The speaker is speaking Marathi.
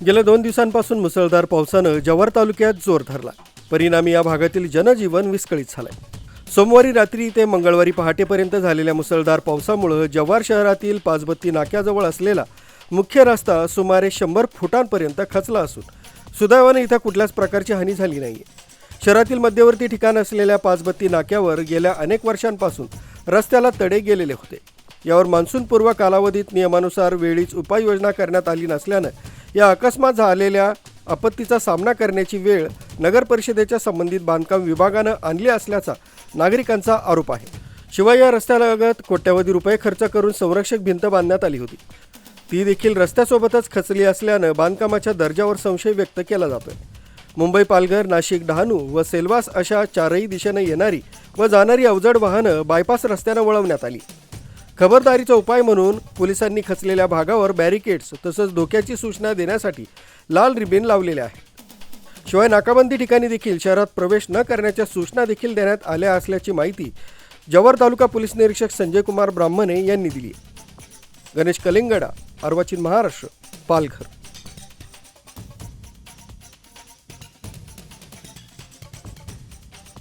गेल्या दोन दिवसांपासून मुसळधार पावसानं जव्हार तालुक्यात जोर धरला. परिणामी या भागातील जनजीवन विस्कळीत झालंय. सोमवारी रात्री ते मंगळवारी पहाटेपर्यंत झालेल्या मुसळधार पावसामुळं जव्हार शहरातील पाचबत्ती नाक्याजवळ असलेला मुख्य रस्ता सुमारे शंभर फुटांपर्यंत खचला असून सुदैवानं इथं कुठल्याच प्रकारची हानी झाली नाही शहरातील मध्यवर्ती ठिकाण असलेल्या पाचबत्ती नाक्यावर गेल्या अनेक वर्षांपासून रस्त्याला तडे गेलेले होते. यावर मान्सूनपूर्व कालावधीत नियमानुसार वेळीच उपाययोजना करण्यात आली नसल्यानं या अकस्मात झालेल्या आपत्तीचा सामना करण्याची वेळ नगर परिषदेच्या संबंधित बांधकाम विभागानं आणली असल्याचा नागरिकांचा आरोप आहे. शिवाय या रस्त्यालगत कोट्यवधी रुपये खर्च करून संरक्षक भिंत बांधण्यात आली होती. ती देखील रस्त्यासोबतच खचली असल्यानं बांधकामाच्या दर्जावर संशय व्यक्त केला जातोय. मुंबई पालघर नाशिक डहाणू व सेल्वास अशा चारही दिशेनं येणारी व जाणारी अवजड वाहनं बायपास रस्त्यानं वळवण्यात आली. खबरदारीचा उपाय म्हणून पोलिसांनी खचलेल्या भागावर बॅरिकेड्स तसंच धोक्याची सूचना देण्यासाठी लाल रिबीन लावलेले आहेत. शिवाय नाकाबंदी ठिकाणी देखील शहरात प्रवेश न करण्याच्या सूचना देखील देण्यात आल्या असल्याची माहिती जव्हार तालुका पोलीस निरीक्षक संजय कुमार ब्राह्मणे यांनी दिली गणेश कलिंगडा अर्वाचीन महाराष्ट्र पालघर.